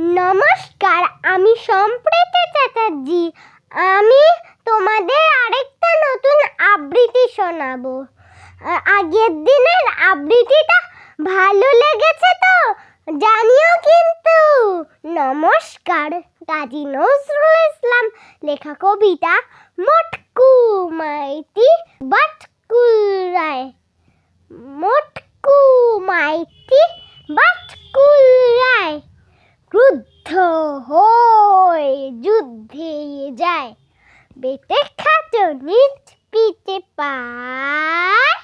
নমস্কার, আমি সম্প্রীতি চ্যাটার্জি। আমি তোমাদের আরেকটা নতুন আবৃত্তি শোনাবো। আগের দিনের আবৃত্তিটা ভালো লেগেছে তো? জানিও কিন্তু। নমস্কার কাজী নজরুল ইসলাম, লেখা কবিতা মটকু মাইতি বাটকুল রায় মটকু মাইতি বাটকুল রায় ক্রুদ্ধ হয়ে যুদ্ধে যায়। বেটে খাটো নিজ পিঠে পায়।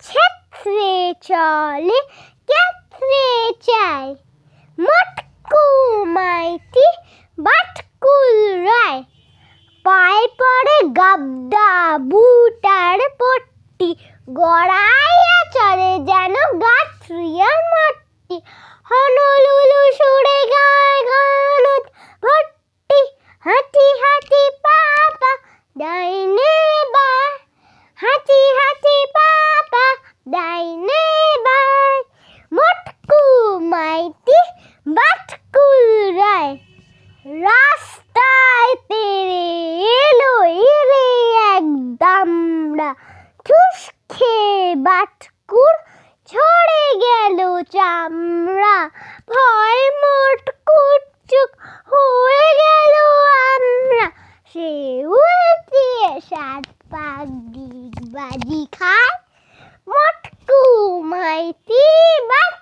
ছেত্রে চলে ক্ষেত্রে চায় মটকু মাইতি, বাটকুল রায়। পায়ে পড়ে গাবদা বুটার পট্টি। গড়াইয়া চলে যেন গাছরিয়ার মট্টি হনলুলু ডাইনে বাই মটকু মাইতি বাটকুল রায় রাস্তায় তেরে এলো, এরে এক দামড়া ঠুস খেয়ে বাটকুর। ছড়ে গেল চামড়া, ভয় মোটকুর চুপ হয়ে গেল আমরা। সে উল্টিয়ে সাত পাক দিক বাজি খা vai te.